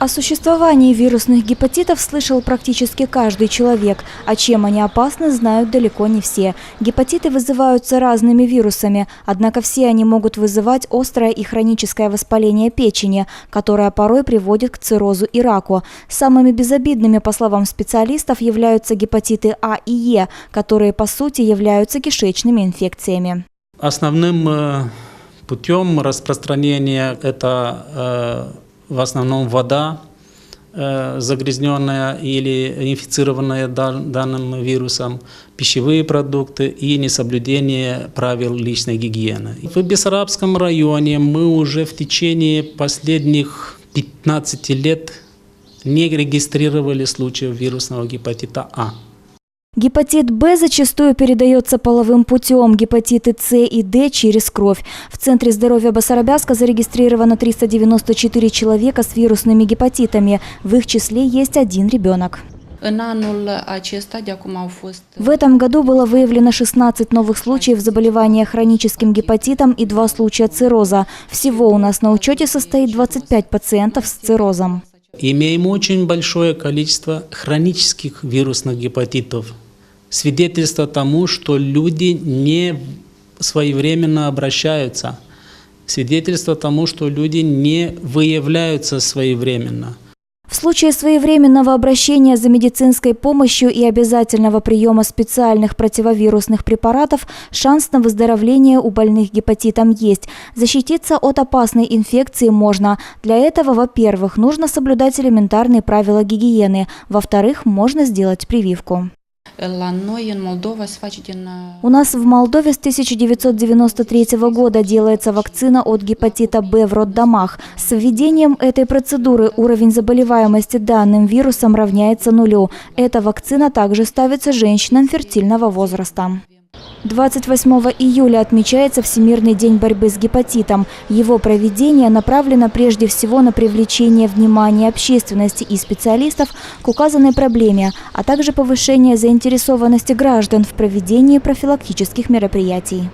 О существовании вирусных гепатитов слышал практически каждый человек, а чем они опасны, знают далеко не все. Гепатиты вызываются разными вирусами, однако все они могут вызывать острое и хроническое воспаление печени, которое порой приводит к циррозу и раку. Самыми безобидными, по словам специалистов, являются гепатиты А и Е, которые по сути являются кишечными инфекциями. Основным э, путем распространения это э, в основном вода, э, загрязненная или инфицированная данным вирусом, пищевые продукты и несоблюдение правил личной гигиены. В Бессарабском районе мы уже в течение последних 15 лет не регистрировали случаев вирусного гепатита А. Гепатит Б зачастую передается половым путем, гепатиты С и Д через кровь. В Центре здоровья Басарабяска зарегистрировано 394 человека с вирусными гепатитами. В их числе есть один ребенок. В этом году было выявлено 16 новых случаев заболевания хроническим гепатитом и 2 случая цирроза. Всего у нас на учете состоит 25 пациентов с циррозом. Имеем очень большое количество хронических вирусных гепатитов. Свидетельство тому, что люди не своевременно обращаются. Свидетельство тому, что люди не выявляются своевременно – в случае своевременного обращения за медицинской помощью и обязательного приема специальных противовирусных препаратов шанс на выздоровление у больных гепатитом есть. Защититься от опасной инфекции можно. Для этого, во-первых, нужно соблюдать элементарные правила гигиены. Во-вторых, можно сделать прививку. У нас в Молдове с 1993 года делается вакцина от гепатита Б в роддомах. С введением этой процедуры уровень заболеваемости данным вирусом равняется нулю. Эта вакцина также ставится женщинам фертильного возраста. 28 июля отмечается Всемирный день борьбы с гепатитом. Его проведение направлено прежде всего на привлечение внимания общественности и специалистов к указанной проблеме, а также повышение заинтересованности граждан в проведении профилактических мероприятий.